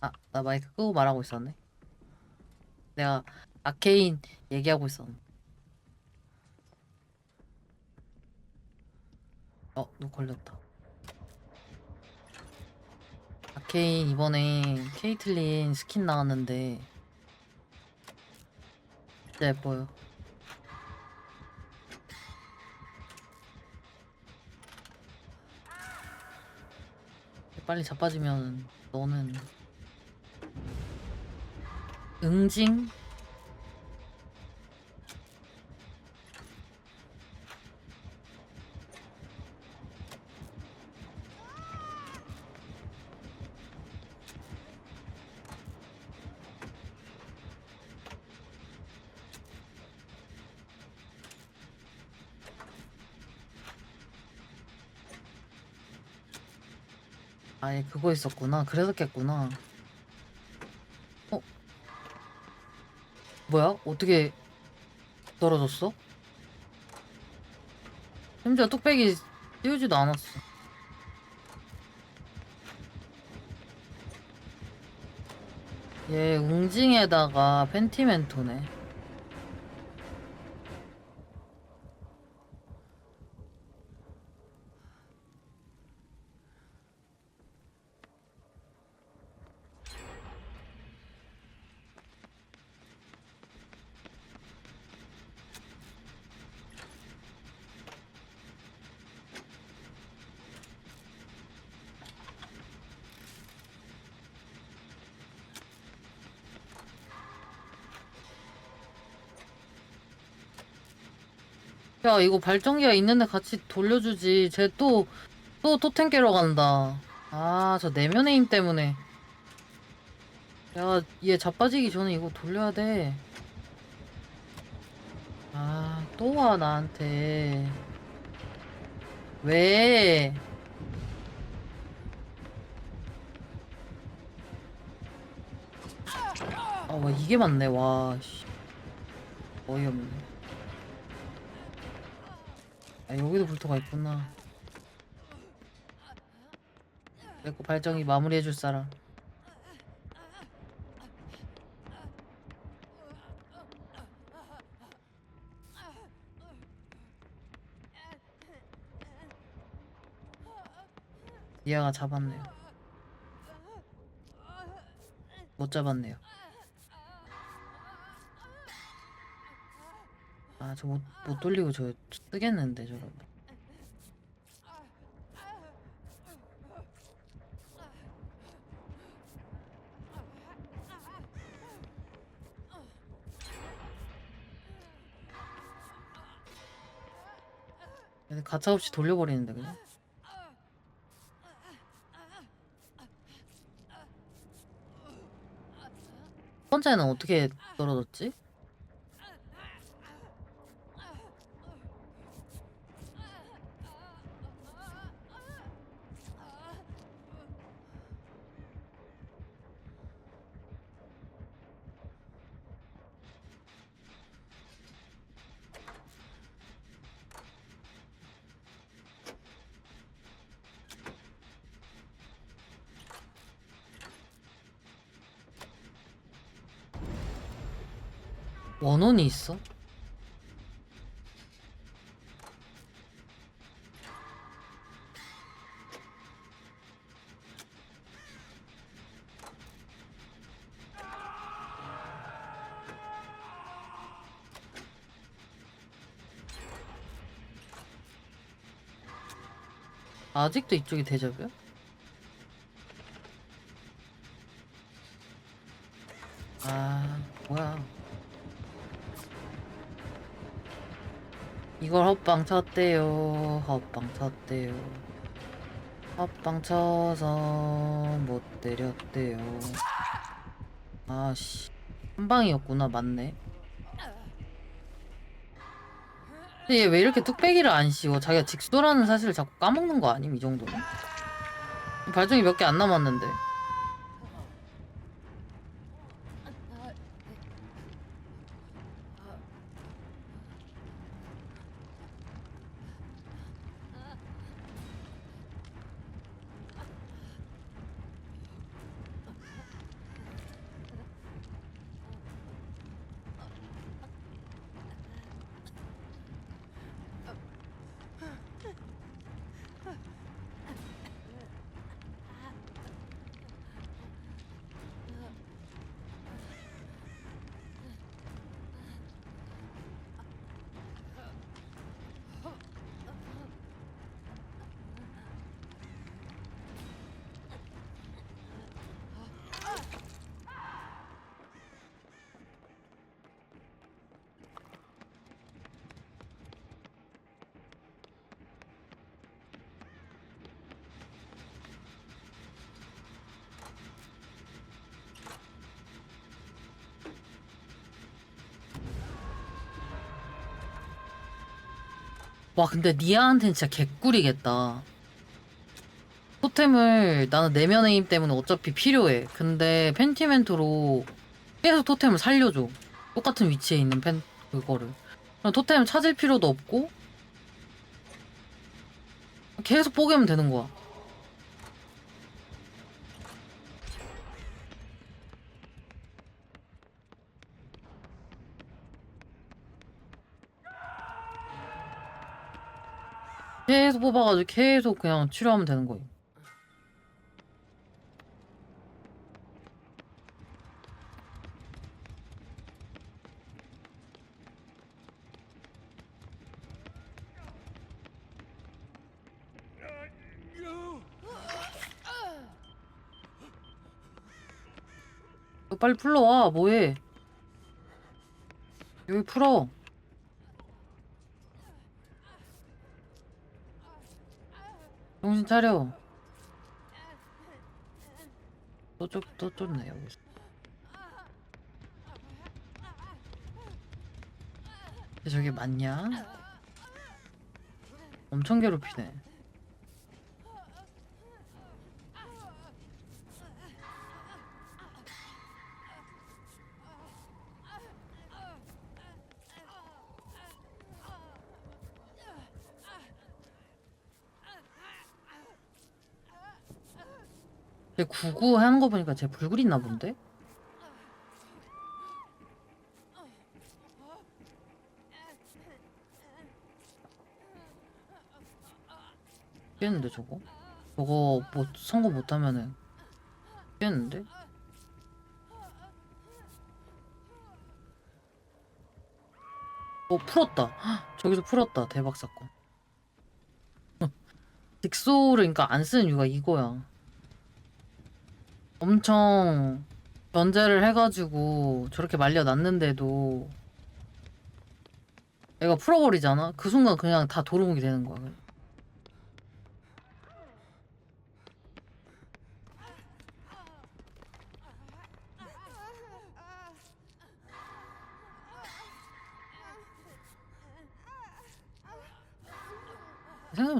아, 나 마이크 끄고 말하고 있었네. 내가 아케인 얘기하고 있었네. 어, 누 걸렸다. 아케인 이번에 케이틀린 스킨 나왔는데 진짜 예뻐요. 빨리 자빠지면 너는 응징? 아예 그거 있었구나. 그래서 깼구나. 뭐야? 어떻게 떨어졌어? 심지어 뚝배기 띄우지도 않았어. 얘 웅징에다가 펜티멘토네. 야, 이거 발전기가 있는데 같이 돌려주지. 쟤 또, 또 토템 깨러 간다. 아, 저 내면의 힘 때문에. 야, 얘 자빠지기 전에 이거 돌려야 돼. 아, 또 와, 나한테. 왜? 아, 와, 이게 맞네, 와, 씨. 어이없네. 아, 여기도 불토가 있구나. 내거 발정이 마무리해줄 사람. 니아가 잡았네요. 못 잡았네요. 아, 저 못, 못 돌리고 저 쓰겠는데, 저거. 근데 가차없이 돌려버리는데, 그냥. 첫 번째는 어떻게 떨어졌지? 원혼이 있어? 아직도 이쪽이 대접이야? 아, 뭐야. 이걸 헛방 쳤대요. 헛방 쳤대요. 헛방 쳐서 못 때렸대요. 아씨. 한 방이었구나, 맞네. 근데 얘 왜 이렇게 뚝배기를 안 씌워? 자기가 직소라는 사실을 자꾸 까먹는 거 아님? 이 정도는? 발정이 몇 개 안 남았는데. 와 근데 니아한테는 진짜 개꿀이겠다. 토템을 나는 내면의 힘 때문에 어차피 필요해. 근데 펜티멘트로 계속 토템을 살려줘. 똑같은 위치에 있는 펜 그거를. 그럼 토템을 찾을 필요도 없고 계속 뽀개면 되는 거야. 계속 뽑아가지고 계속 그냥 치료하면 되는 거예요. 너 빨리 풀러와 뭐해 여기 풀어 정신 차려. 또 쫓, 또 쫓네 여기서. 저게 맞냐? 엄청 괴롭히네 쟤 구구 하는 거 보니까 쟤 불굴 있나 본데? 뛰었는데 저거? 저거 뭐 성공 못하면은 뛰었는데? 어 풀었다 헉, 저기서 풀었다 대박 사건 딕소를 그러니까 안 쓰는 이유가 이거야 엄청 견제를 해가지고 저렇게 말려놨는데도 얘가 풀어버리잖아? 그 순간 그냥 다 도루묵이 되는 거야.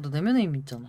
너 내면에 힘 있잖아.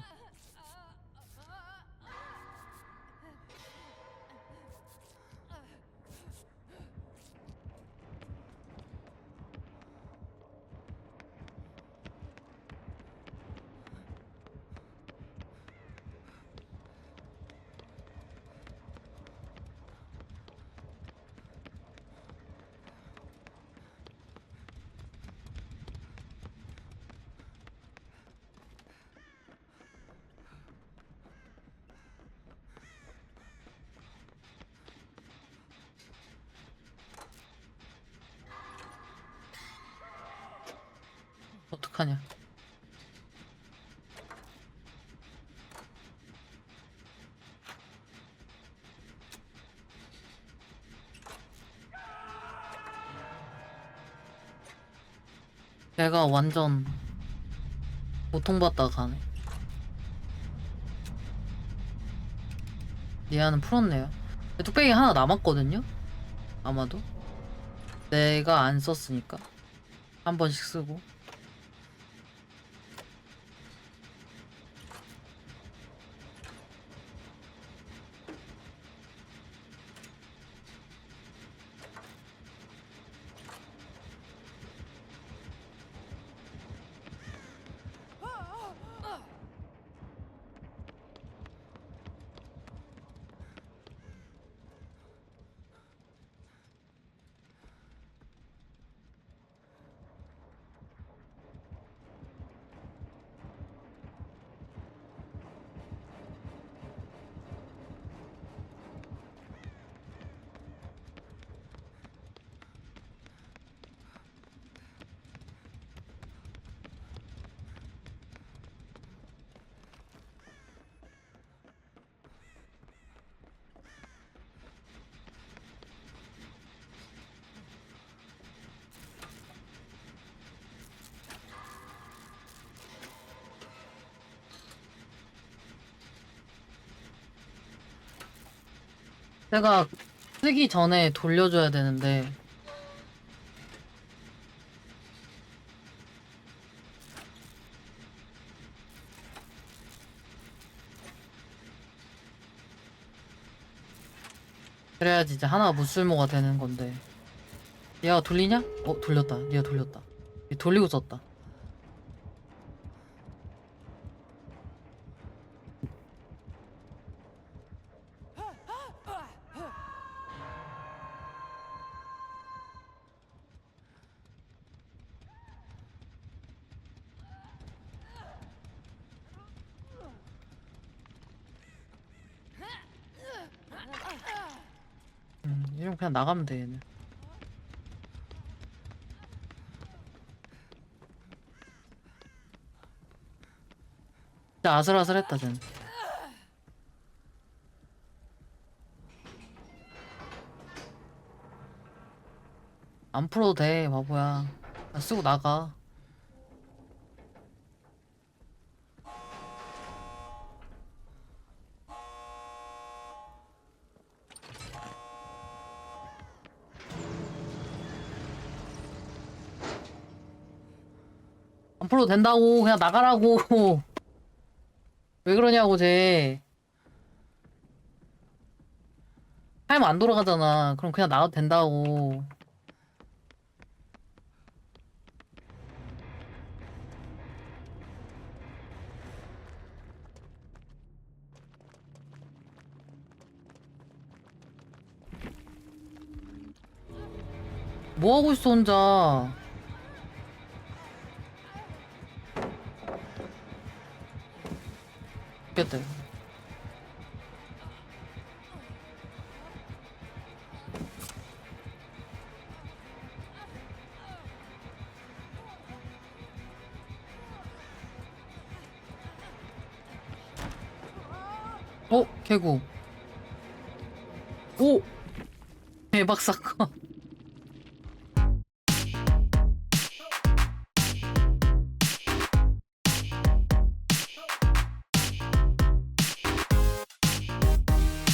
어떡하냐. 얘가 완전 고통받다가 가네. 얘는 풀었네요. 뚝배기 하나 남았거든요? 아마도. 내가 안 썼으니까. 한 번씩 쓰고. 내가 쓰기 전에 돌려줘야 되는데. 그래야지 이제 하나 무술모가 되는 건데. 얘가 돌리냐? 어 돌렸다. 얘가 돌렸다. 얘 돌리고 썼다. 나가면 돼 얘는. 진짜 아슬아슬했다 쟤는. 안 풀어도 돼 바보야. 쓰고 나가. 풀어도 된다고 그냥 나가라고. 왜 그러냐고 쟤. 타임 안 돌아가잖아. 그럼 그냥 나가도 된다고. 뭐 하고 있어 혼자? 이거. 어? 개구. 오! 대박 사건.